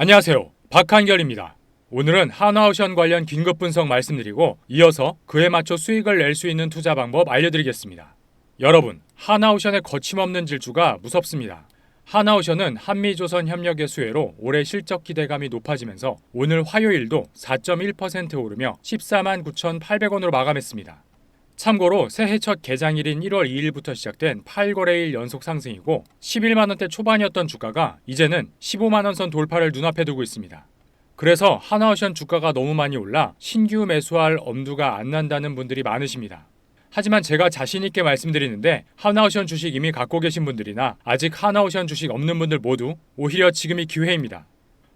안녕하세요. 박한결입니다. 오늘은 하나오션 관련 긴급 분석 말씀드리고 이어서 그에 맞춰 수익을 낼 수 있는 투자 방법 알려드리겠습니다. 여러분, 하나오션의 거침없는 질주가 무섭습니다. 하나오션은 한미조선 협력의 수혜로 올해 실적 기대감이 높아지면서 오늘 화요일도 4.1% 오르며 14만 9,800원으로 마감했습니다. 참고로 새해 첫 개장일인 1월 2일부터 시작된 8거래일 연속 상승이고 11만 원대 초반이었던 주가가 이제는 15만 원선 돌파를 눈앞에 두고 있습니다. 그래서 하나오션 주가가 너무 많이 올라 신규 매수할 엄두가 안 난다는 분들이 많으십니다. 하지만 제가 자신 있게 말씀드리는데 하나오션 주식 이미 갖고 계신 분들이나 아직 하나오션 주식 없는 분들 모두 오히려 지금이 기회입니다.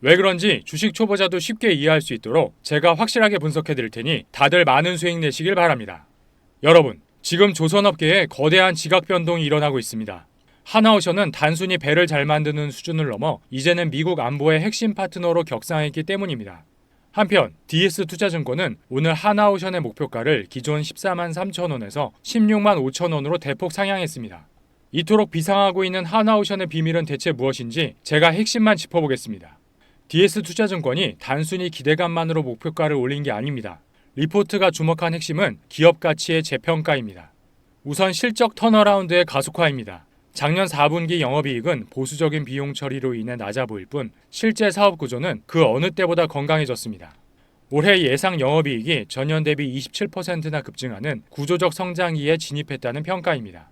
왜 그런지 주식 초보자도 쉽게 이해할 수 있도록 제가 확실하게 분석해 드릴 테니 다들 많은 수익 내시길 바랍니다. 여러분, 지금 조선업계에 거대한 지각 변동이 일어나고 있습니다. 하나오션은 단순히 배를 잘 만드는 수준을 넘어 이제는 미국 안보의 핵심 파트너로 격상했기 때문입니다. 한편 DS 투자증권은 오늘 하나오션의 목표가를 기존 14만 3천 원에서 16만 5천 원으로 대폭 상향했습니다. 이토록 비상하고 있는 하나오션의 비밀은 대체 무엇인지 제가 핵심만 짚어보겠습니다. DS 투자증권이 단순히 기대감만으로 목표가를 올린 게 아닙니다. 리포트가 주목한 핵심은 기업 가치의 재평가입니다. 우선 실적 턴어라운드의 가속화입니다. 작년 4분기 영업이익은 보수적인 비용 처리로 인해 낮아 보일 뿐 실제 사업 구조는 그 어느 때보다 건강해졌습니다. 올해 예상 영업이익이 전년 대비 27%나 급증하는 구조적 성장기에 진입했다는 평가입니다.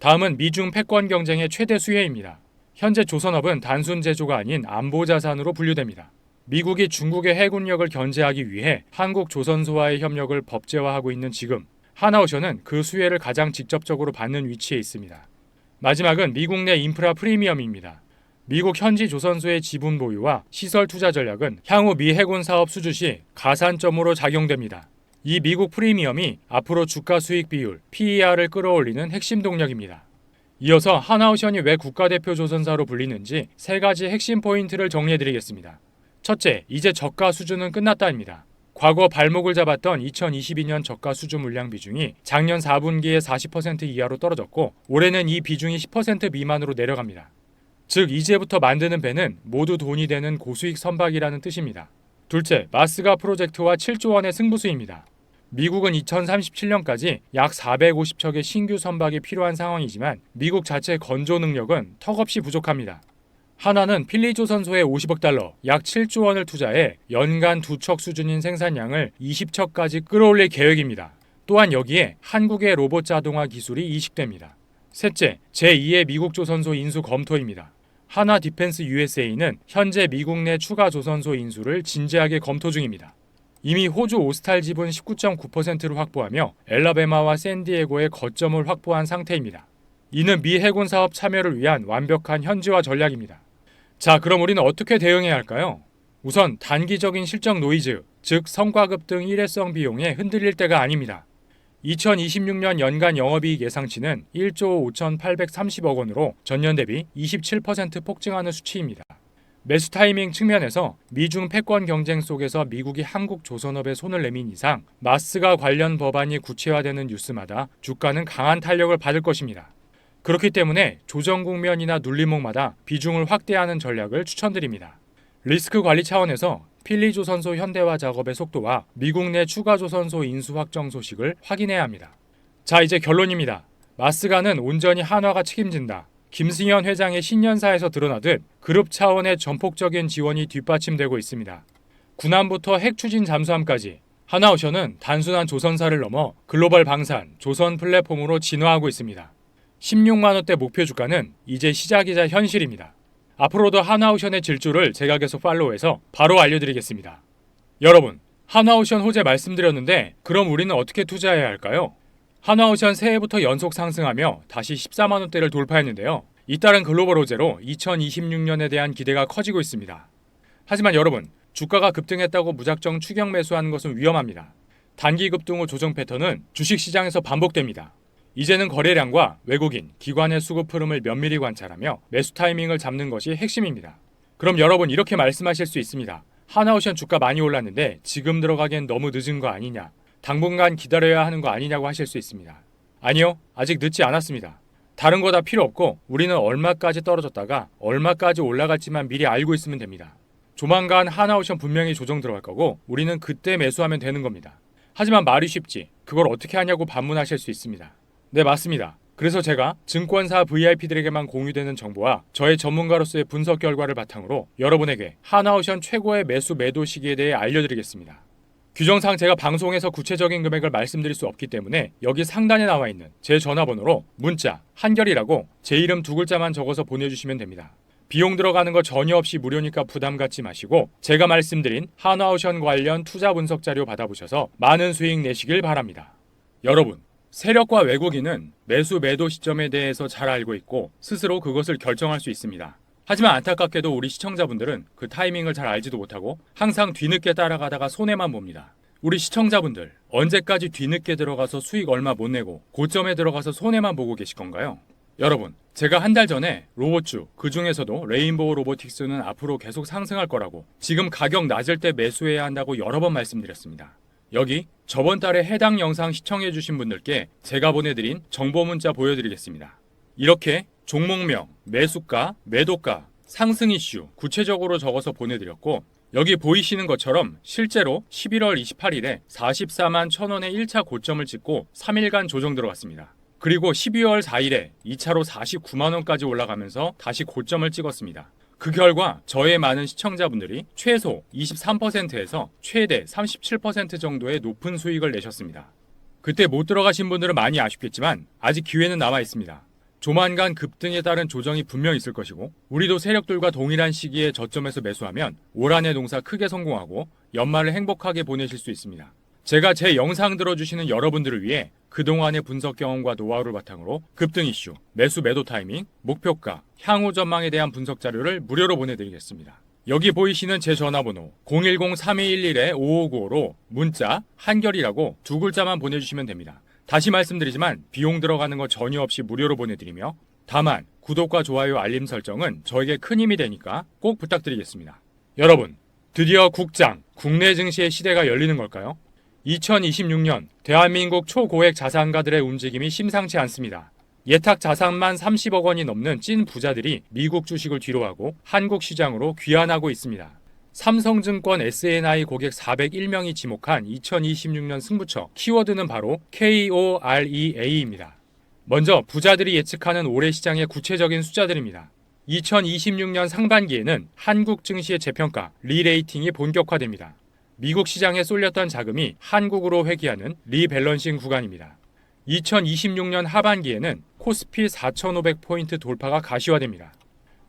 다음은 미중 패권 경쟁의 최대 수혜입니다. 현재 조선업은 단순 제조가 아닌 안보 자산으로 분류됩니다. 미국이 중국의 해군력을 견제하기 위해 한국 조선소와의 협력을 법제화하고 있는 지금 하나오션은 그 수혜를 가장 직접적으로 받는 위치에 있습니다. 마지막은 미국 내 인프라 프리미엄입니다. 미국 현지 조선소의 지분 보유와 시설 투자 전략은 향후 미 해군 사업 수주 시 가산점으로 작용됩니다. 이 미국 프리미엄이 앞으로 주가 수익 비율 PER을 끌어올리는 핵심 동력입니다. 이어서 하나오션이 왜 국가대표 조선사로 불리는지 세 가지 핵심 포인트를 정리해드리겠습니다. 첫째, 이제 저가 수준은 끝났다입니다. 과거 발목을 잡았던 2022년 저가 수주 물량 비중이 작년 4분기에 40% 이하로 떨어졌고 올해는 이 비중이 10% 미만으로 내려갑니다. 즉 이제부터 만드는 배는 모두 돈이 되는 고수익 선박이라는 뜻입니다. 둘째, 마스가 프로젝트와 7조 원의 승부수입니다. 미국은 2037년까지 약 450척의 신규 선박이 필요한 상황이지만 미국 자체 건조 능력은 턱없이 부족합니다. 하나는 필리조선소에 50억 달러, 약 7조 원을 투자해 연간 두 척 수준인 생산량을 20척까지 끌어올릴 계획입니다. 또한 여기에 한국의 로봇 자동화 기술이 이식됩니다. 셋째, 제2의 미국 조선소 인수 검토입니다. 하나 디펜스 USA는 현재 미국 내 추가 조선소 인수를 진지하게 검토 중입니다. 이미 호주 오스탈 지분 19.9%를 확보하며 엘라베마와 샌디에고의 거점을 확보한 상태입니다. 이는 미 해군 사업 참여를 위한 완벽한 현지화 전략입니다. 자, 그럼 우리는 어떻게 대응해야 할까요? 우선 단기적인 실적 노이즈, 즉 성과급 등 일회성 비용에 흔들릴 때가 아닙니다. 2026년 연간 영업이익 예상치는 1조 5,830억 원으로 전년 대비 27% 폭증하는 수치입니다. 매수 타이밍 측면에서 미중 패권 경쟁 속에서 미국이 한국 조선업에 손을 내민 이상 마스가 관련 법안이 구체화되는 뉴스마다 주가는 강한 탄력을 받을 것입니다. 그렇기 때문에 조정 국면이나 눌림목마다 비중을 확대하는 전략을 추천드립니다. 리스크 관리 차원에서 필리 조선소 현대화 작업의 속도와 미국 내 추가 조선소 인수 확정 소식을 확인해야 합니다. 자, 이제 결론입니다. 마스가는 온전히 한화가 책임진다. 김승현 회장의 신년사에서 드러나듯 그룹 차원의 전폭적인 지원이 뒷받침되고 있습니다. 군함부터 핵 추진 잠수함까지 하나오션은 단순한 조선사를 넘어 글로벌 방산, 조선 플랫폼으로 진화하고 있습니다. 16만 원대 목표 주가는 이제 시작이자 현실입니다. 앞으로도 하나오션의 질주를 제가 계속 팔로우해서 바로 알려드리겠습니다. 여러분, 하나오션 호재 말씀드렸는데 그럼 우리는 어떻게 투자해야 할까요? 하나오션 새해부터 연속 상승하며 다시 14만 원대를 돌파했는데요. 잇따른 글로벌 호재로 2026년에 대한 기대가 커지고 있습니다. 하지만 여러분, 주가가 급등했다고 무작정 추격 매수하는 것은 위험합니다. 단기 급등 후 조정 패턴은 주식 시장에서 반복됩니다. 이제는 거래량과 외국인, 기관의 수급 흐름을 면밀히 관찰하며 매수 타이밍을 잡는 것이 핵심입니다. 그럼 여러분 이렇게 말씀하실 수 있습니다. 하나오션 주가 많이 올랐는데 지금 들어가기엔 너무 늦은 거 아니냐? 당분간 기다려야 하는 거 아니냐고 하실 수 있습니다. 아니요, 아직 늦지 않았습니다. 다른 거 다 필요 없고 우리는 얼마까지 떨어졌다가 얼마까지 올라갈지만 미리 알고 있으면 됩니다. 조만간 하나오션 분명히 조정 들어갈 거고 우리는 그때 매수하면 되는 겁니다. 하지만 말이 쉽지. 그걸 어떻게 하냐고 반문하실 수 있습니다. 네, 맞습니다. 그래서 제가 증권사 VIP들에게만 공유되는 정보와 저의 전문가로서의 분석 결과를 바탕으로 여러분에게 하나오션 최고의 매수 매도 시기에 대해 알려드리겠습니다. 규정상 제가 방송에서 구체적인 금액을 말씀드릴 수 없기 때문에 여기 상단에 나와 있는 제 전화번호로 문자 한결이라고 제 이름 두 글자만 적어서 보내주시면 됩니다. 비용 들어가는 거 전혀 없이 무료니까 부담 갖지 마시고 제가 말씀드린 한화오션 관련 투자 분석 자료 받아보셔서 많은 수익 내시길 바랍니다. 여러분, 세력과 외국인은 매수 매도 시점에 대해서 잘 알고 있고 스스로 그것을 결정할 수 있습니다. 하지만 안타깝게도 우리 시청자분들은 그 타이밍을 잘 알지도 못하고 항상 뒤늦게 따라가다가 손해만 봅니다. 우리 시청자분들 언제까지 뒤늦게 들어가서 수익 얼마 못 내고 고점에 들어가서 손해만 보고 계실 건가요? 여러분, 제가 한 달 전에 로봇주, 그 중에서도 레인보우 로보틱스는 앞으로 계속 상승할 거라고 지금 가격 낮을 때 매수해야 한다고 여러 번 말씀드렸습니다. 여기 저번 달에 해당 영상 시청해주신 분들께 제가 보내드린 정보 문자 보여드리겠습니다. 이렇게 종목명, 매수가, 매도가, 상승 이슈 구체적으로 적어서 보내드렸고 여기 보이시는 것처럼 실제로 11월 28일에 44만 1000원의 1차 고점을 찍고 3일간 조정 들어갔습니다. 그리고 12월 4일에 2차로 49만 원까지 올라가면서 다시 고점을 찍었습니다. 그 결과 저의 많은 시청자분들이 최소 23%에서 최대 37% 정도의 높은 수익을 내셨습니다. 그때 못 들어가신 분들은 많이 아쉽겠지만 아직 기회는 남아 있습니다. 조만간 급등에 따른 조정이 분명 있을 것이고 우리도 세력들과 동일한 시기에 저점에서 매수하면 올 한해 농사 크게 성공하고 연말을 행복하게 보내실 수 있습니다. 제가 제 영상 들어주시는 여러분들을 위해 그동안의 분석 경험과 노하우를 바탕으로 급등 이슈, 매수 매도 타이밍, 목표가, 향후 전망에 대한 분석 자료를 무료로 보내드리겠습니다. 여기 보이시는 제 전화번호 010-3211-5595로 문자 한결이라고 두 글자만 보내주시면 됩니다. 다시 말씀드리지만 비용 들어가는 거 전혀 없이 무료로 보내드리며 다만 구독과 좋아요 알림 설정은 저에게 큰 힘이 되니까 꼭 부탁드리겠습니다. 여러분, 드디어 국장, 국내 증시의 시대가 열리는 걸까요? 2026년 대한민국 초고액 자산가들의 움직임이 심상치 않습니다. 예탁 자산만 30억 원이 넘는 찐 부자들이 미국 주식을 뒤로하고 한국 시장으로 귀환하고 있습니다. 삼성증권 SNI 고객 401명이 지목한 2026년 승부처 키워드는 바로 KOREA입니다. 먼저 부자들이 예측하는 올해 시장의 구체적인 숫자들입니다. 2026년 상반기에는 한국 증시의 재평가, 리레이팅이 본격화됩니다. 미국 시장에 쏠렸던 자금이 한국으로 회귀하는 리밸런싱 구간입니다. 2026년 하반기에는 코스피 4,500포인트 돌파가 가시화됩니다.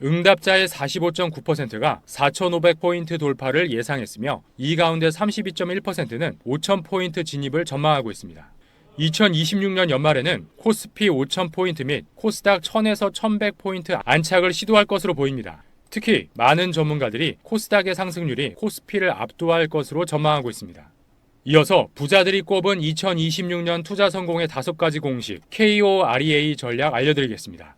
응답자의 45.9%가 4,500포인트 돌파를 예상했으며 이 가운데 32.1%는 5,000포인트 진입을 전망하고 있습니다. 2026년 연말에는 코스피 5,000포인트 및 코스닥 1,000에서 1,100포인트 안착을 시도할 것으로 보입니다. 특히 많은 전문가들이 코스닥의 상승률이 코스피를 압도할 것으로 전망하고 있습니다. 이어서 부자들이 꼽은 2026년 투자 성공의 다섯 가지 공식 KOREA 전략 알려드리겠습니다.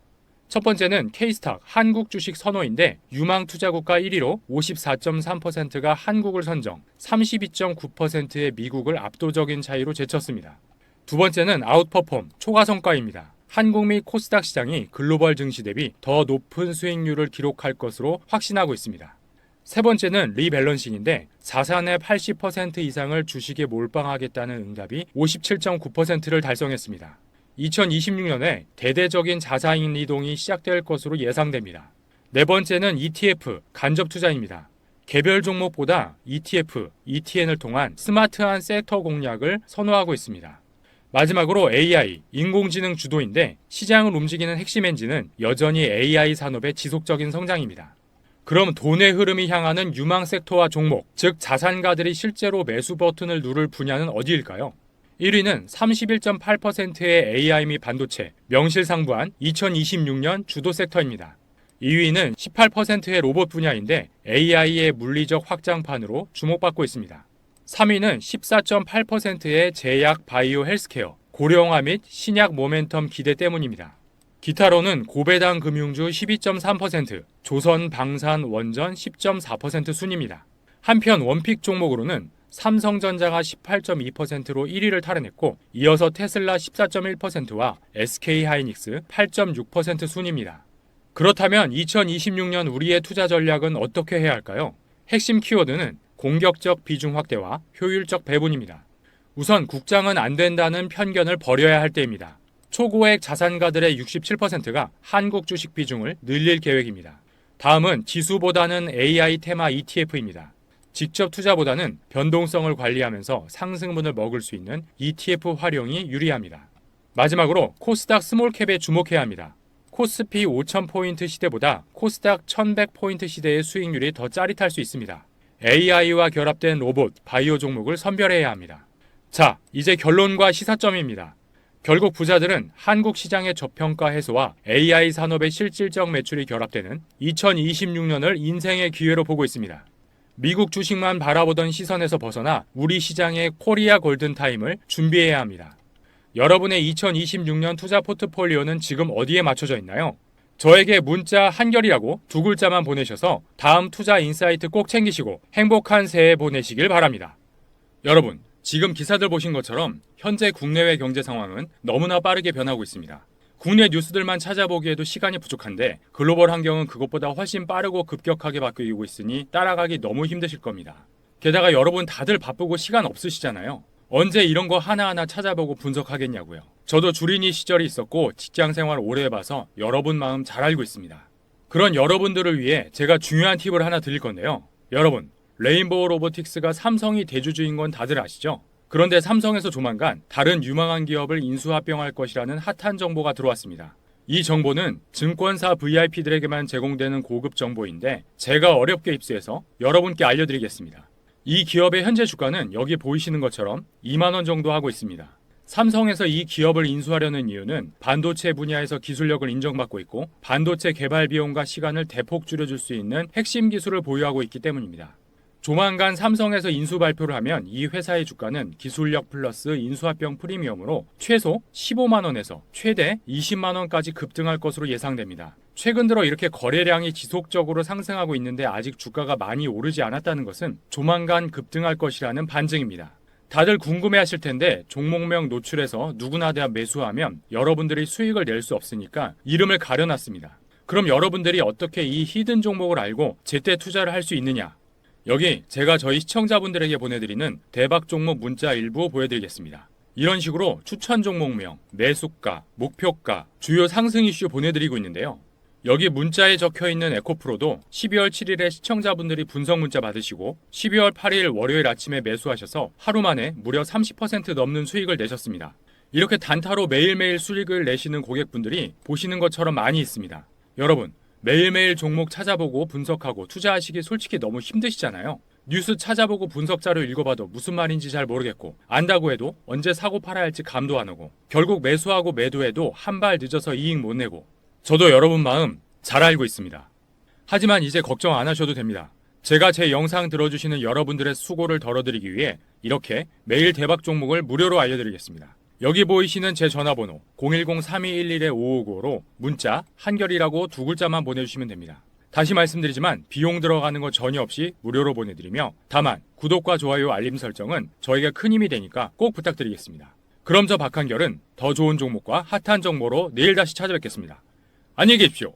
첫 번째는 K스탁 한국 주식 선호인데 유망 투자국가 1위로 54.3%가 한국을 선정, 32.9%의 미국을 압도적인 차이로 제쳤습니다. 두 번째는 아웃퍼폼 초과 성과입니다. 한국 및 코스닥 시장이 글로벌 증시 대비 더 높은 수익률을 기록할 것으로 확신하고 있습니다. 세 번째는 리밸런싱인데 자산의 80% 이상을 주식에 몰빵하겠다는 응답이 57.9%를 달성했습니다. 2026년에 대대적인 자산인 이동이 시작될 것으로 예상됩니다. 네 번째는 ETF 간접 투자입니다. 개별 종목보다 ETF, ETN을 통한 스마트한 섹터 공략을 선호하고 있습니다. 마지막으로 AI, 인공지능 주도인데 시장을 움직이는 핵심 엔진은 여전히 AI 산업의 지속적인 성장입니다. 그럼 돈의 흐름이 향하는 유망 섹터와 종목, 즉 자산가들이 실제로 매수 버튼을 누를 분야는 어디일까요? 1위는 31.8%의 AI 및 반도체, 명실상부한 2026년 주도 섹터입니다. 2위는 18%의 로봇 분야인데 AI의 물리적 확장판으로 주목받고 있습니다. 3위는 14.8%의 제약 바이오 헬스케어, 고령화 및 신약 모멘텀 기대 때문입니다. 기타로는 고배당 금융주 12.3%, 조선 방산 원전 10.4% 순입니다. 한편 원픽 종목으로는 삼성전자가 18.2%로 1위를 탈환했고 이어서 테슬라 14.1%와 SK하이닉스 8.6% 순입니다. 그렇다면 2026년 우리의 투자 전략은 어떻게 해야 할까요? 핵심 키워드는 공격적 비중 확대와 효율적 배분입니다. 우선 국장은 안 된다는 편견을 버려야 할 때입니다. 초고액 자산가들의 67%가 한국 주식 비중을 늘릴 계획입니다. 다음은 지수보다는 AI 테마 ETF입니다. 직접 투자보다는 변동성을 관리하면서 상승분을 먹을 수 있는 ETF 활용이 유리합니다. 마지막으로 코스닥 스몰캡에 주목해야 합니다. 코스피 5000포인트 시대보다 코스닥 1100포인트 시대의 수익률이 더 짜릿할 수 있습니다. AI와 결합된 로봇, 바이오 종목을 선별해야 합니다. 자, 이제 결론과 시사점입니다. 결국 부자들은 한국 시장의 저평가 해소와 AI 산업의 실질적 매출이 결합되는 2026년을 인생의 기회로 보고 있습니다. 미국 주식만 바라보던 시선에서 벗어나 우리 시장의 코리아 골든타임을 준비해야 합니다. 여러분의 2026년 투자 포트폴리오는 지금 어디에 맞춰져 있나요? 저에게 문자 한결이라고 두 글자만 보내셔서 다음 투자 인사이트 꼭 챙기시고 행복한 새해 보내시길 바랍니다. 여러분, 지금 기사들 보신 것처럼 현재 국내외 경제 상황은 너무나 빠르게 변하고 있습니다. 국내 뉴스들만 찾아보기에도 시간이 부족한데 글로벌 환경은 그것보다 훨씬 빠르고 급격하게 바뀌고 있으니 따라가기 너무 힘드실 겁니다. 게다가 여러분 다들 바쁘고 시간 없으시잖아요. 언제 이런 거 하나하나 찾아보고 분석하겠냐고요. 저도 주린이 시절이 있었고 직장 생활 오래 해봐서 여러분 마음 잘 알고 있습니다. 그런 여러분들을 위해 제가 중요한 팁을 하나 드릴 건데요. 여러분, 레인보우 로보틱스가 삼성이 대주주인 건 다들 아시죠? 그런데 삼성에서 조만간 다른 유망한 기업을 인수합병할 것이라는 핫한 정보가 들어왔습니다. 이 정보는 증권사 VIP들에게만 제공되는 고급 정보인데 제가 어렵게 입수해서 여러분께 알려드리겠습니다. 이 기업의 현재 주가는 여기 보이시는 것처럼 2만 원 정도 하고 있습니다. 삼성에서 이 기업을 인수하려는 이유는 반도체 분야에서 기술력을 인정받고 있고 반도체 개발 비용과 시간을 대폭 줄여줄 수 있는 핵심 기술을 보유하고 있기 때문입니다. 조만간 삼성에서 인수 발표를 하면 이 회사의 주가는 기술력 플러스 인수합병 프리미엄으로 최소 15만 원에서 최대 20만 원까지 급등할 것으로 예상됩니다. 최근 들어 이렇게 거래량이 지속적으로 상승하고 있는데 아직 주가가 많이 오르지 않았다는 것은 조만간 급등할 것이라는 반증입니다. 다들 궁금해 하실 텐데 종목명 노출해서 누구나 다 매수하면 여러분들이 수익을 낼 수 없으니까 이름을 가려놨습니다. 그럼 여러분들이 어떻게 이 히든 종목을 알고 제때 투자를 할 수 있느냐? 여기 제가 저희 시청자분들에게 보내드리는 대박 종목 문자 일부 보여드리겠습니다. 이런 식으로 추천 종목명, 매수가, 목표가, 주요 상승 이슈 보내드리고 있는데요. 여기 문자에 적혀 있는 에코프로도 12월 7일에 시청자분들이 분석 문자 받으시고 12월 8일 월요일 아침에 매수하셔서 하루 만에 무려 30% 넘는 수익을 내셨습니다. 이렇게 단타로 매일매일 수익을 내시는 고객분들이 보시는 것처럼 많이 있습니다. 여러분, 매일매일 종목 찾아보고 분석하고 투자하시기 솔직히 너무 힘드시잖아요. 뉴스 찾아보고 분석 자료 읽어봐도 무슨 말인지 잘 모르겠고 안다고 해도 언제 사고 팔아야 할지 감도 안 오고 결국 매수하고 매도해도 한 발 늦어서 이익 못 내고 저도 여러분 마음 잘 알고 있습니다. 하지만 이제 걱정 안 하셔도 됩니다. 제가 제 영상 들어주시는 여러분들의 수고를 덜어드리기 위해 이렇게 매일 대박 종목을 무료로 알려드리겠습니다. 여기 보이시는 제 전화번호 010-3211-5555로 문자 한결이라고 두 글자만 보내주시면 됩니다. 다시 말씀드리지만 비용 들어가는 거 전혀 없이 무료로 보내드리며 다만 구독과 좋아요 알림 설정은 저에게 큰 힘이 되니까 꼭 부탁드리겠습니다. 그럼 저 박한결은 더 좋은 종목과 핫한 정보로 내일 다시 찾아뵙겠습니다. 안녕히 계십시오.